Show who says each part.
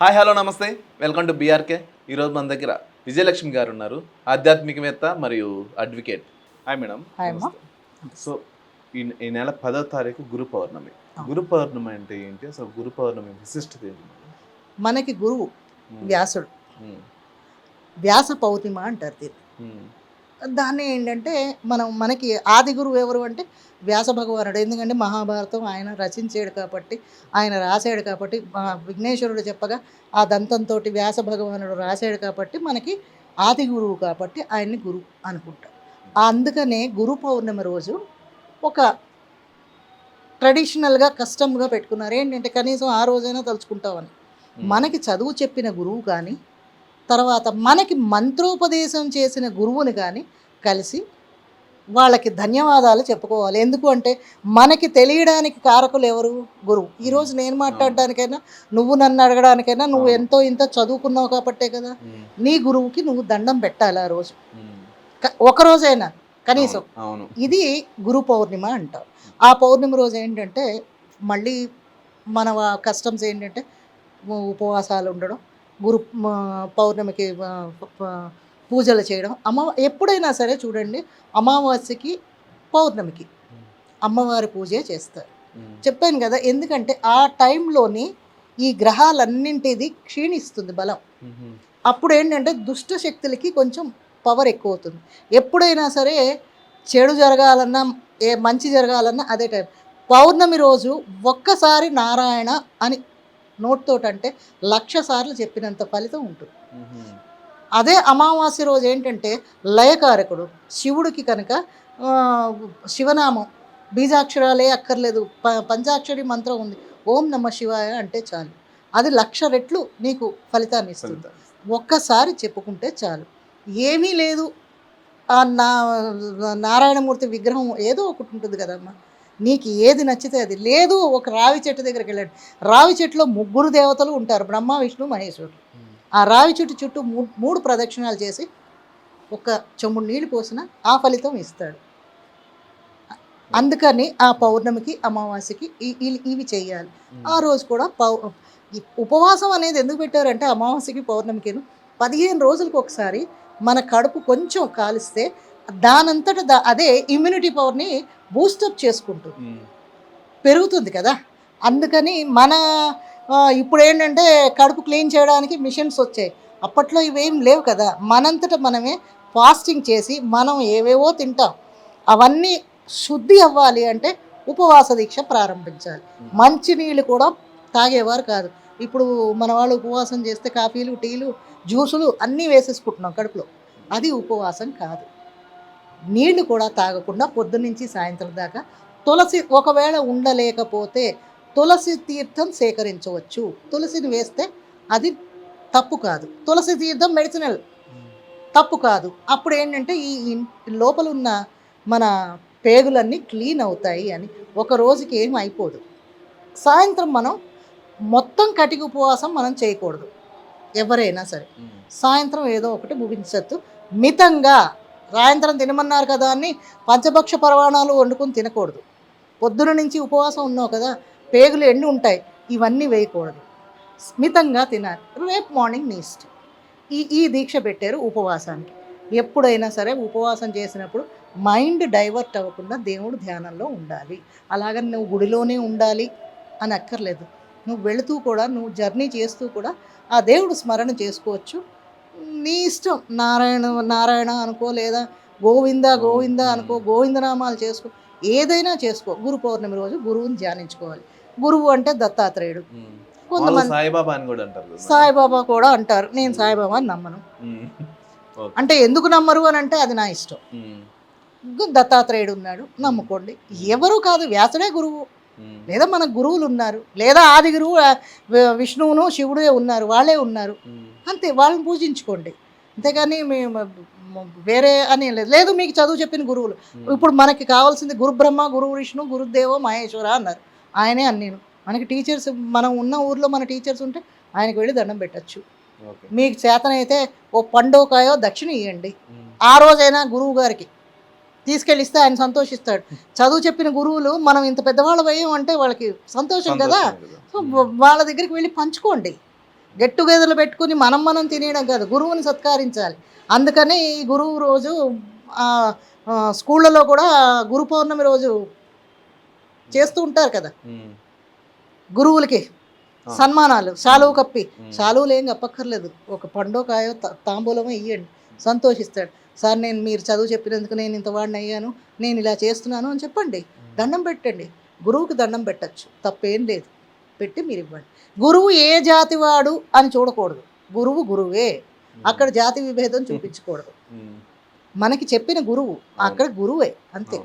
Speaker 1: Hi hello namaste. Welcome to BRK. ఈరోజు మన దగ్గర విజయలక్ష్మి గారు ఉన్నారు ఆధ్యాత్మికవేత్త మరియు అడ్వకేట్. Hi madam.
Speaker 2: హాయ్ అమ్మా.
Speaker 1: సో ఈ ఈ నెల పదో తారీఖు గురు పౌర్ణమి. గురు పౌర్ణమి అంటే ఏంటి? అసలు గురు పౌర్ణమి విశిష్టత ఏంటి?
Speaker 2: మనకి గురువు వ్యాసుడు. వ్యాస పౌతిమ అంటారు దీన్ని. దాన్ని ఏంటంటే మనం మనకి ఆది గురువు ఎవరు అంటే వ్యాస భగవానుడు. ఎందుకంటే మహాభారతం ఆయన రచించాడు కాబట్టి ఆయన రాశాడు కాబట్టి విఘ్నేశ్వరుడు చెప్పగా ఆ దంతంతో వ్యాస భగవానుడు రాశాడు కాబట్టి మనకి ఆది గురువు కాబట్టి ఆయన్ని గురువు అనుకుంటాం. అందుకనే గురు పౌర్ణమి రోజు ఒక ట్రెడిషనల్గా కస్టమ్గా పెట్టుకున్నారు. ఏంటంటే కనీసం ఆ రోజైనా తలుచుకుంటామని. మనకి చదువు చెప్పిన గురువు కానీ తర్వాత మనకి మంత్రోపదేశం చేసిన గురువుని కానీ కలిసి వాళ్ళకి ధన్యవాదాలు చెప్పుకోవాలి. ఎందుకు అంటే మనకి తెలియడానికి కారకులు ఎవరు? గురువు. ఈరోజు నేను మాట్లాడడానికైనా నువ్వు నన్ను అడగడానికైనా నువ్వు. ఎంతో ఇంత చదువుకున్నావు కాబట్టే కదా నీ గురువుకి నువ్వు దండం పెట్టాలి ఆ రోజు.
Speaker 1: ఉమ్.
Speaker 2: క- ఒక రోజైనా కనీసం. ఇది గురు పౌర్ణిమ అంటాం ఆ పౌర్ణమి రోజు ఏంటంటే మళ్ళీ మన కస్టమ్స్ ఏంటంటే ఉపవాసాలు ఉండడం గురు పౌర్ణమికి పూజలు చేయడం. అమ్మ ఎప్పుడైనా సరే చూడండి అమావాస్యకి పౌర్ణమికి అమ్మవారి పూజే చేస్తారు. చెప్పాను కదా ఎందుకంటే ఆ టైంలోని ఈ గ్రహాలన్నింటిది క్షీణిస్తుంది బలం. అప్పుడు ఏంటంటే దుష్ట శక్తులకి కొంచెం పవర్ ఎక్కువ అవుతుంది ఎప్పుడైనా సరే చెడు జరగాలన్నా ఏ మంచి జరగాలన్నా అదే టైం. పౌర్ణమి రోజు ఒక్కసారి నారాయణ అని నోట్తోటంటే లక్ష సార్లు చెప్పినంత ఫలితం ఉంటుంది. అదే అమావాస్య రోజు ఏంటంటే లయకారకుడు శివుడికి కనుక శివనామం బీజాక్షరాలే అక్కర్లేదు ప పంచాక్షరి మంత్రం ఉంది ఓం నమ శివాయ అంటే చాలు. అది లక్ష రెట్లు నీకు ఫలితాన్ని ఇస్తుంది. ఒక్కసారి చెప్పుకుంటే చాలు. ఏమీ లేదు. నా నారాయణమూర్తి విగ్రహం ఏదో ఒకటి ఉంటుంది కదమ్మా. నీకు ఏది నచ్చితే అది. లేదు ఒక రావి చెట్టు దగ్గరికి వెళ్ళండి. రావి చెట్టులో ముగ్గురు దేవతలు ఉంటారు. బ్రహ్మ విష్ణు మహేశ్వరుడు. ఆ రావి చెట్టు చుట్టూ మూడు మూడు ప్రదక్షిణాలు చేసి ఒక చెంబుడు నీళ్ళు పోసిన ఆ ఫలితం ఇస్తాడు. అందుకని ఆ పౌర్ణమికి అమావాస్యకి ఇవి చేయాలి. ఆ రోజు కూడా పౌ ఉపవాసం అనేది ఎందుకు పెట్టారంటే అమావాస్యకి పౌర్ణమికి పదిహేను రోజులకు ఒకసారి మన కడుపు కొంచెం కాలిస్తే దానంతట దా అదే ఇమ్యూనిటీ పవర్ని బూస్టప్ చేసుకుంటుంది. పెరుగుతుంది కదా. అందుకని మన ఇప్పుడు ఏంటంటే కడుపు క్లీన్ చేయడానికి మిషన్స్ వచ్చాయి. అప్పట్లో ఇవేం లేవు కదా. మనంతట మనమే ఫాస్టింగ్ చేసి మనం ఏవేవో తింటాం. అవన్నీ శుద్ధి అవ్వాలి అంటే ఉపవాస దీక్ష ప్రారంభించాలి. మంచినీళ్ళు కూడా తాగేవారు కాదు. ఇప్పుడు మన వాళ్ళు ఉపవాసం చేస్తే కాఫీలు టీలు జ్యూసులు అన్నీ వేసేసుకుంటున్నాం కడుపులో. అది ఉపవాసం కాదు. నీళ్ళు కూడా తాగకుండా పొద్దున్నుంచి సాయంత్రం దాకా తులసి ఒకవేళ ఉండలేకపోతే తులసి తీర్థం సేకరించవచ్చు. తులసిని వేస్తే అది తప్పు కాదు. తులసి తీర్థం మెడిసినల్. తప్పు కాదు. అప్పుడు ఏంటంటే ఈ లోపల ఉన్న మన పేగులన్నీ క్లీన్ అవుతాయి అని ఒక రోజుకి ఏం అయిపోదు. సాయంత్రం మనం మొత్తం కటిక ఉపవాసం మనం చేయకూడదు. ఎవరైనా సరే. సాయంత్రం ఏదో ఒకటి ముగించచ్చు మితంగా సాయంత్రం తినమన్నారు కదా అని పంచభక్ష పరమాణాలు వండుకొని తినకూడదు. పొద్దున నుంచి ఉపవాసం ఉన్నావు కదా పేగులు ఎండి ఉంటాయి? ఇవన్నీ వేయకూడదు. స్మితంగా తినాలి. రేపు మార్నింగ్ నీ ఇష్టం. ఈ ఈ దీక్ష పెట్టారు ఉపవాసానికి. ఎప్పుడైనా సరే ఉపవాసం చేసినప్పుడు మైండ్ డైవర్ట్ అవ్వకుండా దేవుడు ధ్యానంలో ఉండాలి. అలాగని నువ్వు గుడిలోనే ఉండాలి అని అక్కర్లేదు. నువ్వు వెళుతూ కూడా నువ్వు జర్నీ చేస్తూ కూడా ఆ దేవుడు స్మరణ చేసుకోవచ్చు. నీ ఇష్టం. నారాయణ నారాయణ అనుకో లేదా గోవింద గోవింద అనుకో గోవిందనామాలు చేసుకో. ఏదైనా చేసుకో. గురు పౌర్ణమి రోజు గురువుని ధ్యానించుకోవాలి. గురువు అంటే దత్తాత్రేయుడు. కొంతమంది
Speaker 1: సాయిబాబా అని కూడా అంటారు.
Speaker 2: సాయిబాబా కూడా అంటారు. నేను సాయిబాబా అని నమ్మను. అంటే ఎందుకు నమ్మరు అని అంటే అది నా ఇష్టం. దత్తాత్రేయుడు ఉన్నాడు. నమ్ముకోండి. ఎవరు కాదు వ్యాసుడే గురువు. లేదా మన గురువులు ఉన్నారు. లేదా ఆది గురువు విష్ణువును శివుడే ఉన్నారు. వాళ్ళే ఉన్నారు. అంతే వాళ్ళని పూజించుకోండి. అంతేగాని మేము వేరే అని లేదు. లేదు మీకు చదువు చెప్పిన గురువులు. ఇప్పుడు మనకి కావాల్సింది గురు బ్రహ్మ గురు విష్ణు గురుదేవో మహేశ్వర అన్నారు. ఆయనే అన్నేను. మనకి టీచర్స్ మనం ఉన్న ఊర్లో మన టీచర్స్ ఉంటే ఆయనకి వెళ్ళి దండం పెట్టచ్చు. మీకు చేతనైతే ఓ పండోకాయో దక్షిణ ఇవ్వండి ఆ రోజైనా గురువు గారికి తీసుకెళ్ళిస్తే ఆయన సంతోషిస్తాడు. చదువు చెప్పిన గురువులు మనం ఇంత పెద్దవాళ్ళం అయ్యాం అంటే వాళ్ళకి సంతోషం కదా. సో వాళ్ళ దగ్గరికి వెళ్ళి పంచుకోండి. గెట్ టుగెదర్లు పెట్టుకుని మనం మనం తినేయడం కాదు గురువుని సత్కరించాలి. అందుకని ఈ గురువు రోజు స్కూళ్ళలో కూడా గురు పౌర్ణమి రోజు చేస్తూ ఉంటారు కదా. గురువులకి. సన్మానాలు శాలువు కప్పి. శాలువులు ఏం కప్పక్కర్లేదు. ఒక పండో కాయో తాంబూలమో ఇవ్వండి సంతోషిస్తాడు. సార్ నేను మీరు చదువు చెప్పినందుకు నేను ఇంత వాడిని అయ్యాను నేను ఇలా చేస్తున్నాను అని చెప్పండి. దండం పెట్టండి. గురువుకి దండం పెట్టచ్చు. తప్పేం లేదు. పెట్టి మీరు ఇవ్వండి గురువు ఏ జాతి వాడు అని చూడకూడదు. గురువు గురువే. అక్కడ జాతి విభేదం చూపించకూడదు. మనకి చెప్పిన గురువు అక్కడ గురువే. అంతే.